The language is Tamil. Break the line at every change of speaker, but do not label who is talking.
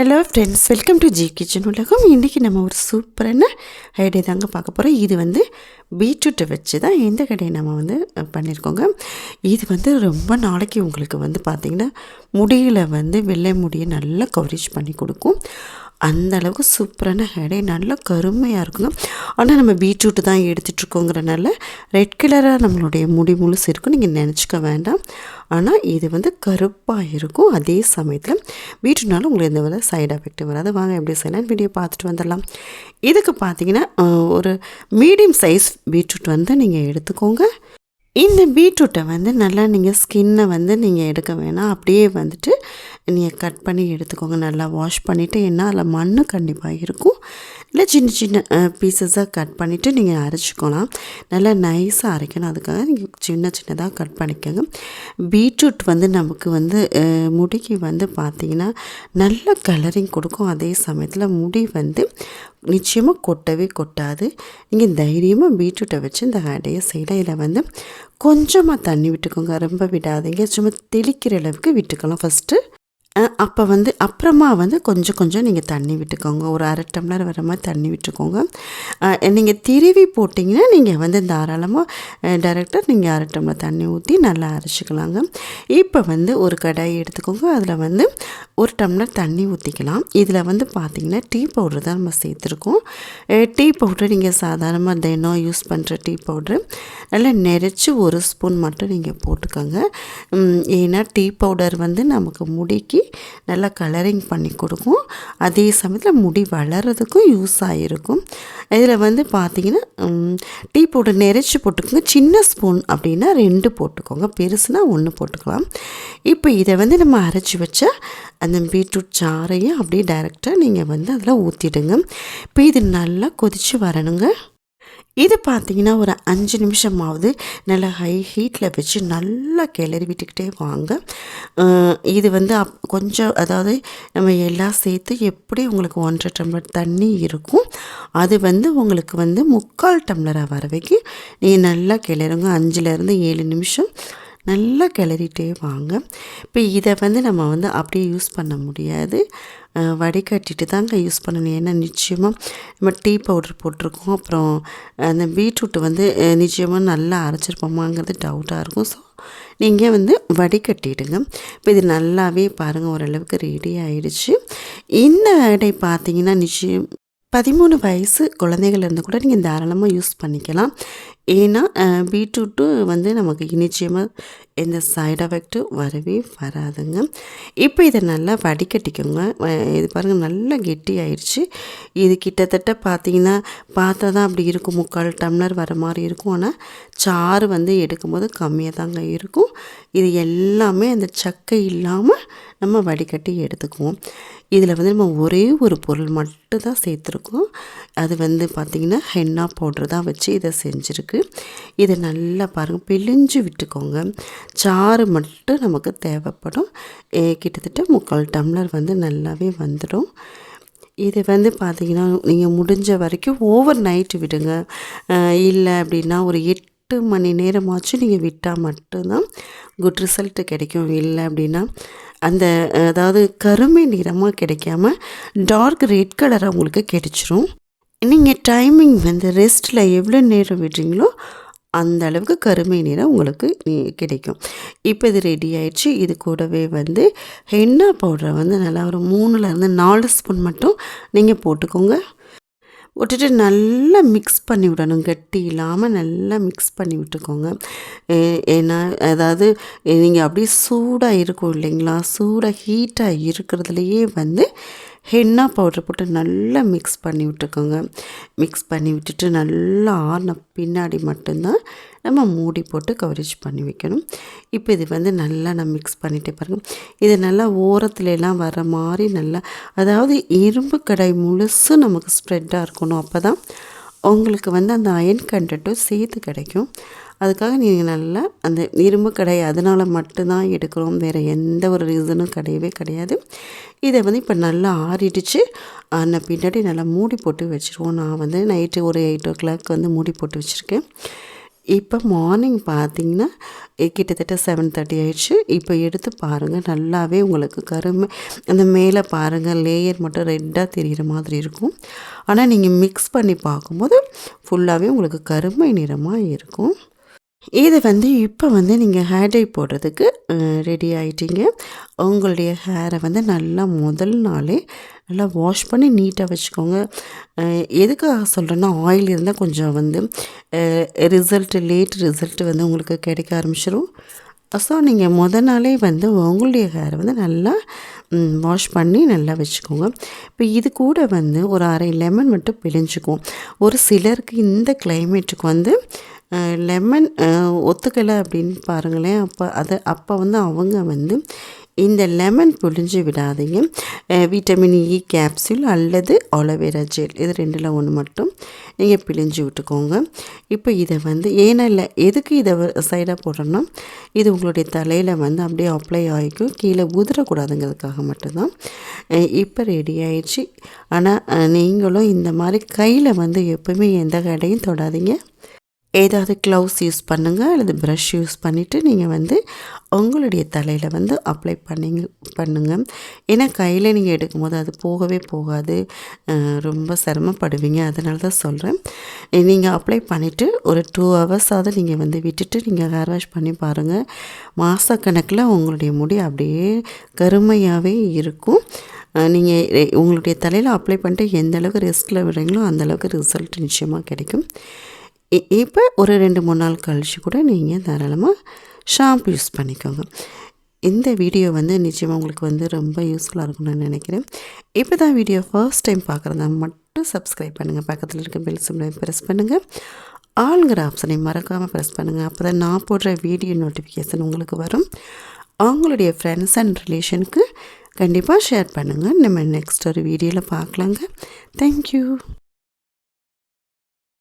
Hello friends welcome to G kitchen உலகம். இன்றைக்கி நம்ம ஒரு சூப்பரான ஐடியா தாங்க பார்க்க போகிறோம் இது வந்து பீட்ரூட்டை வச்சு தான் இந்த கடையை நம்ம வந்து பண்ணியிருக்கோங்க. இது வந்து ரொம்ப நாளைக்கு உங்களுக்கு வந்து பார்த்திங்கன்னா முடியில் வந்து வெள்ளை முடியை நல்லா கவரேஜ் பண்ணி கொடுக்கும். அந்த அளவுக்கு சூப்பரான ஹேடே நல்லா கருமையாக இருக்குங்க. ஆனால் நம்ம பீட்ரூட்டு தான் எடுத்துகிட்ருக்கோங்கிறனால ரெட் கலராக நம்மளுடைய முடி முழுசு இருக்கும். நீங்கள் நினச்சிக்க வேண்டாம். ஆனால் இது வந்து கருப்பாக இருக்கும். அதே சமயத்தில் பீட்ரூட்னால உங்களுக்கு எந்த வித சைடு எஃபெக்ட் வராது. வாங்க எப்படி செய்யலாம் வீடியோ பார்த்துட்டு வந்துடலாம். இதுக்கு பார்த்தீங்கன்னா ஒரு மீடியம் சைஸ் பீட்ரூட் வந்து நீங்கள் எடுத்துக்கோங்க. இந்த பீட்ரூட்டை வந்து நல்லா நீங்கள் ஸ்கின்னை வந்து நீங்கள் எடுக்க வேணாம். அப்படியே வந்துட்டு நீங்கள் கட் பண்ணி எடுத்துக்கோங்க. நல்லா வாஷ் பண்ணிவிட்டு ஏன்னா அதில் மண் கண்டிப்பாக இருக்கும். இல்லை சின்ன சின்ன பீசஸாக கட் பண்ணிவிட்டு நீங்கள் அரைச்சிக்கலாம். நல்லா நைஸாக அரைக்கணும். அதுக்காக நீங்கள் சின்ன சின்னதாக கட் பண்ணிக்கோங்க. பீட்ரூட் வந்து நமக்கு வந்து முடிக்கு வந்து பார்த்திங்கன்னா நல்ல கலரிங் கொடுக்கும். அதே சமயத்தில் முடி வந்து நிச்சயமாக கொட்டவே கொட்டாது. நீங்கள் தைரியமாக பீட்ரூட்டை வச்சு இந்த அடையை செய்யலாம் இதில் வந்து கொஞ்சமாக தண்ணி விட்டுக்கோங்க. ரொம்ப விடாதீங்க. சும்மா தெளிக்கிற அளவுக்கு விட்டுக்கலாம் ஃபஸ்ட்டு அப்போ வந்து அப்புறமா வந்து கொஞ்சம் கொஞ்சம் நீங்கள் தண்ணி விட்டுக்கோங்க. ஒரு அரை டம்ளர் வர மாதிரி தண்ணி விட்டுக்கோங்க. நீங்கள் திருவி போட்டிங்கன்னா நீங்கள் வந்து தாராளமாக டேரெக்டாக நீங்கள் அரை டம்ளர் தண்ணி ஊற்றி நல்லா அரைச்சிக்கலாங்க. இப்போ வந்து ஒரு கடாய் எடுத்துக்கோங்க. அதில் வந்து ஒரு டம்ளர் தண்ணி ஊற்றிக்கலாம் இதில் வந்து பார்த்திங்கன்னா டீ பவுடர் தான் நம்ம சேர்த்துருக்கோம். டீ பவுடர் நீங்கள் சாதாரணமாக தினம் யூஸ் பண்ணுற டீ பவுட்ரு. நல்லா நெரிச்சி ஒரு ஸ்பூன் மட்டும் நீங்கள் போட்டுக்கோங்க. ஏன்னா டீ பவுடர் வந்து நமக்கு முடிக்கு. நல்லா கலரிங் பண்ணி கொடுக்கும். அதே சமயத்தில் முடி வளர்கிறதுக்கும் யூஸ் ஆகிருக்கும் இதில் வந்து பார்த்தீங்கன்னா டீ பவுடர் நெரிச்சு போட்டுக்கோங்க. சின்ன ஸ்பூன் அப்படின்னா ரெண்டு போட்டுக்கோங்க. பெருசுனா ஒன்று போட்டுக்கலாம். இப்போ இதை வந்து நம்ம அரைச்சி வச்சா அந்த பீட்ரூட் சாறையும் அப்படியே டைரெக்டாக நீங்கள் வந்து அதில் ஊற்றிடுங்க இப்போ இது நல்லா கொதித்து வரணுங்க. இது பார்த்தீங்கன்னா ஒரு அஞ்சு நிமிஷமாவது நல்லா ஹை ஹீட்டில் வச்சு நல்லா கிளறி விட்டுக்கிட்டே வாங்க. இது வந்து அப் கொஞ்சம் அதாவது நம்ம எல்லாம் சேர்த்து எப்படி உங்களுக்கு ஒன்றரை டம்ளர் தண்ணி இருக்கும் அது வந்து உங்களுக்கு வந்து முக்கால் டம்ளராக வர வரைக்கும் நீங்கள் நல்லா கிளறுங்க. அஞ்சுலேருந்து ஏழு நிமிஷம் நல்லா கிளறிட்டே வாங்க. இப்போ இதை வந்து நம்ம வந்து அப்படியே யூஸ் பண்ண முடியாது. வடிகட்டிட்டு தாங்க யூஸ் பண்ணணும். ஏன்னா நிச்சயமாக நம்ம டீ பவுடர் போட்டிருக்கோம். அப்புறம் அந்த பீட்ரூட் வந்து நிச்சயமாக நல்லா அரைச்சிருப்போமாங்கிறது டவுட்டாக இருக்கும். ஸோ நீங்கள் வந்து வடிகட்டிடுங்க. இப்போ இது நல்லாவே பாருங்கள் ஓரளவுக்கு ரெடி ஆகிடுச்சு இந்த அடை பார்த்தீங்கன்னா நிச்சயம் பதிமூணு வயசு குழந்தைகள் இருந்து கூட நீங்கள் தாராளமாக யூஸ் பண்ணிக்கலாம். ஏன்னா பீட்ரூட்டு வந்து நமக்கு நிச்சயமாக எந்த சைட் எஃபெக்ட்டும் வரவே வராதுங்க. இப்போ இதை நல்லா வடிகட்டிக்கோங்க. இது பாருங்கள் நல்லா கெட்டி ஆயிடுச்சு இது கிட்டத்தட்ட பார்த்தீங்கன்னா பார்த்தா தான் அப்படி இருக்கும். முக்கால் டம்ளர் வர மாதிரி இருக்கும். ஆனால் சாறு வந்து எடுக்கும்போது கம்மியாக தாங்க இருக்கும். இது எல்லாமே அந்த சக்கை இல்லாமல் நம்ம வடிகட்டி எடுத்துக்குவோம். இதில் வந்து நம்ம ஒரே ஒரு பொருள் மட்டும் தான் சேர்த்துருக்கோம். அது வந்து பார்த்திங்கன்னா ஹென்னா பவுடர் தான் வச்சு இதை செஞ்சுருக்கு. இதை நல்லா பாருங்கள் பிழிஞ்சு விட்டுக்கோங்க. சாறு மட்டும் நமக்கு தேவைப்படும். கிட்டத்தட்ட முக்கால் டம்ளர் வந்து நல்லாவே வந்துடும். இது வந்து பார்த்திங்கன்னா நீங்கள் முடிஞ்ச வரைக்கும் ஓவர் நைட்டு விடுங்க இல்லை அப்படின்னா ஒரு எட்டு மணி நேரமாச்சும் நீங்கள் விட்டால் மட்டும்தான் குட் ரிசல்ட் கிடைக்கும். இல்லை அப்படின்னா அந்த அதாவது கருமை நிறமாக கிடைக்காம டார்க் ரெட் கலராக உங்களுக்கு கிடைச்சிரும். நீங்கள் டைமிங் வந்து ரெஸ்ட்டில் எவ்வளோ நேரம் விடுறீங்களோ அந்த அளவுக்கு கருமை நிறம் உங்களுக்கு நீ- கிடைக்கும். இப்போ இது ரெடி ஆயிடுச்சு. இது கூடவே வந்து ஹென்னா பவுடரை வந்து நல்லா ஒரு மூணுலேருந்து நாலு ஸ்பூன் மட்டும் நீங்கள் போட்டுக்கோங்க. விட்டுட்டு நல்லா மிக்ஸ் பண்ணி விடணும். கட்டி இல்லாமல் நல்லா மிக்ஸ் பண்ணி விட்டுக்கோங்க. ஏன்னா அதாவது நீங்கள் அப்படியே சூடாக இருக்கும் இல்லைங்களா? சூடாக ஹீட்டாக இருக்கிறதுலையே வந்து ஹென்னா பவுடர் போட்டு நல்லா மிக்ஸ் பண்ணி விட்டுக்கோங்க. மிக்ஸ் பண்ணி விட்டுட்டு நல்லா ஆறின பின்னாடி மட்டும்தான் நம்ம மூடி போட்டு கவரேஜ் பண்ணி வைக்கணும். இப்போ இது வந்து நல்லா நான் மிக்ஸ் பண்ணிகிட்டே பாருங்கள் இது நல்லா ஓரத்துலலாம் வர மாதிரி நல்லா அதாவது இரும்பு கடை முழுசு நமக்கு ஸ்ப்ரெட்டாக இருக்கணும். அப்போ தான் உங்களுக்கு வந்து அந்த அயன் கண்டட்டும் சேர்த்து கிடைக்கும். அதுக்காக நீங்கள் நல்லா அந்த இரும்பு கடாய் அதனால் மட்டும்தான் எடுக்கிறோம். வேறு எந்த ஒரு ரீசனும் கிடையவே கிடையாது. இதை வந்து இப்போ நல்லா ஆறிடுச்சு. ஆன பின்னாடி நல்லா மூடி போட்டு வச்சுருவோம். நான் வந்து நைட்டு ஒரு எயிட் ஓ கிளாக் வந்து மூடி போட்டு வச்சுருக்கேன். இப்போ மார்னிங் பார்த்தீங்கன்னா கிட்டத்தட்ட செவன் தேர்ட்டி ஆயிடுச்சு. இப்போ எடுத்து பாருங்கள் நல்லாவே உங்களுக்கு கருமை அந்த மேலே பாருங்கள் லேயர் மட்டும் ரெட்டாக தெரிகிற மாதிரி இருக்கும். ஆனால் நீங்கள் மிக்ஸ் பண்ணி பார்க்கும்போது ஃபுல்லாகவே உங்களுக்கு கருமை நிறமாக இருக்கும். இது வந்து இப்போ வந்து நீங்கள் ஹேர் டை போடுறதுக்கு ரெடி ஆகிட்டீங்க உங்களுடைய ஹேரை வந்து நல்லா முதல் நாளே நல்லா வாஷ் பண்ணி நீட்டாக வச்சுக்கோங்க. எதுக்காக சொல்கிறேன்னா ஆயில் இருந்தால் கொஞ்சம் வந்து ரிசல்ட் லேட் ரிசல்ட் வந்து உங்களுக்கு கிடைக்க ஆரம்பிச்சிடும் ஸோ நீங்கள் முத நாளே வந்து உங்களுடைய ஹேரை வந்து நல்லா வாஷ் பண்ணி நல்லா வச்சுக்கோங்க. இப்போ இது கூட வந்து ஒரு அரை லெமன் மட்டும் பிழிஞ்சுக்குவோம் ஒரு சிலருக்கு இந்த கிளைமேட்டுக்கு வந்து லெமன் ஒத்துக்கலை அப்படின்னு பாருங்களேன். அப்போ அதை அப்போ வந்து அவங்க வந்து இந்த லெமன் புழிஞ்சு விடாதீங்க. விட்டமின் இ கேப்சூல் அல்லது ஆலோவேரா ஜெல் இது ரெண்டில் ஒன்று மட்டும் நீங்கள் பிழிஞ்சு விட்டுக்கோங்க. இப்போ இதை வந்து ஏன்னா இல்லை எதுக்கு இதை சைடாக போடுறோன்னா இது உங்களுடைய தலையில் வந்து அப்படியே அப்ளை ஆகிக்கும் கீழே உதிரக்கூடாதுங்கிறதுக்காக மட்டும்தான். இப்போ ரெடி ஆயிடுச்சு. ஆனால் நீங்களும் இந்த மாதிரி கையில் வந்து எப்பவுமே எந்த கடையும் தொடாதீங்க. ஏதாவது க்ளவுஸ் யூஸ் பண்ணுங்கள் அல்லது ப்ரஷ் யூஸ் பண்ணிவிட்டு நீங்கள் வந்து உங்களுடைய தலையில் வந்து அப்ளை பண்ணிங்க பண்ணுங்கள் ஏன்னா கையில் நீங்கள் எடுக்கும்போது அது போகவே போகாது. ரொம்ப சிரமப்படுவீங்க. அதனால தான் சொல்கிறேன் நீங்கள் அப்ளை பண்ணிவிட்டு ஒரு டூ ஹவர்ஸாவது நீங்கள் வந்து விட்டுட்டு நீங்கள் ஹேர் வாஷ் பண்ணி பாருங்கள் மாதக்கணக்கில் உங்களுடைய முடி அப்படியே கருமையாகவே இருக்கும். நீங்கள் உங்களுடைய தலையில் அப்ளை பண்ணிட்டு எந்த அளவுக்கு ரெஸ்ட்டில் விடுறீங்களோ அந்தளவுக்கு ரிசல்ட் நிச்சயமாக கிடைக்கும். இப்போ ஒரு ரெண்டு மூணு நாள் கழித்து கூட நீங்கள் தாராளமாக ஷாம்பு யூஸ் பண்ணிக்கோங்க. இந்த வீடியோ வந்து நிச்சயமாக உங்களுக்கு வந்து ரொம்ப யூஸ்ஃபுல்லாக இருக்கும்னு நான் நினைக்கிறேன். இப்போ தான் வீடியோ ஃபர்ஸ்ட் டைம் பார்க்குறதா மட்டும் சப்ஸ்கிரைப் பண்ணுங்கள் பக்கத்தில் இருக்க பெல் சிம்லை ப்ரெஸ் பண்ணுங்கள் ஆளுங்கிற ஆப்ஷனை மறக்காமல் ப்ரெஸ் பண்ணுங்கள் அப்போ தான் நான் போடுற வீடியோ நோட்டிஃபிகேஷன் உங்களுக்கு வரும். அவங்களுடைய ஃப்ரெண்ட்ஸ் அண்ட் ரிலேஷனுக்கு கண்டிப்பாக ஷேர் பண்ணுங்கள் நம்ம நெக்ஸ்ட் ஒரு வீடியோவில் பார்க்கலாங்க தேங்க்யூ